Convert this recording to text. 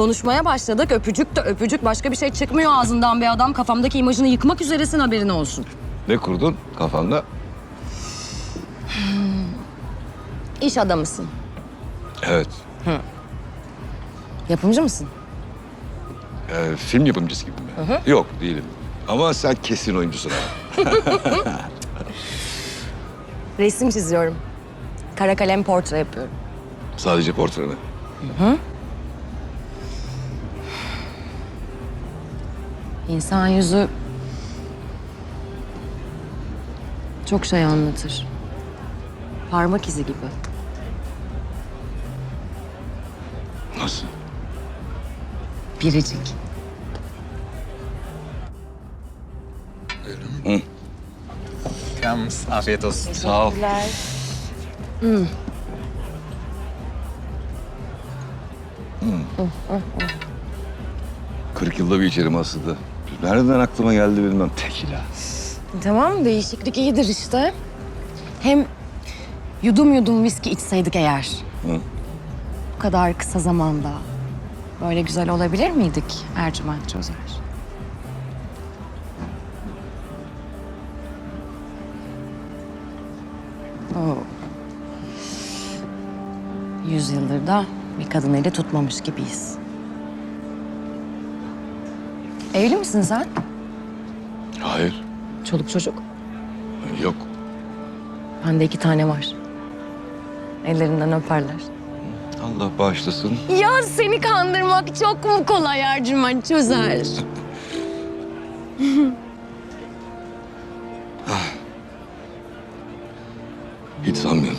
konuşmaya başladık. Öpücük de öpücük. Başka bir şey çıkmıyor ağzından be adam. Kafamdaki imajını yıkmak üzeresin haberin olsun. Ne kurdun kafanda? İş adamısın. Evet. Yapımcı mısın? Ee, film yapımcısı gibi mi? Yok değilim. Ama sen kesin oyuncusun. Resim çiziyorum. Kara kalem portre yapıyorum. Sadece portreni. İnsan yüzü çok şey anlatır. Parmak izi gibi. Nasıl? Biricik. Yalnız afiyet olsun. Sağ ol. Kırk yılda bir içerim aslında. Nereden aklıma geldi bilmem. Tekila. Tamam değişiklik iyidir işte. Hem yudum yudum viski içseydik eğer. Hı. Bu kadar kısa zamanda böyle güzel olabilir miydik Ercüment Çözer? Oo. Yüz yıldır da bir kadın eli tutmamış gibiyiz. Evli misin sen? Hayır. Çoluk çocuk. Yok. Bende iki tane var. Ellerinden öperler. Allah bağışlasın. Ya seni kandırmak çok mu kolay Ercüment çözer? Ah. Hiç sanmıyorum.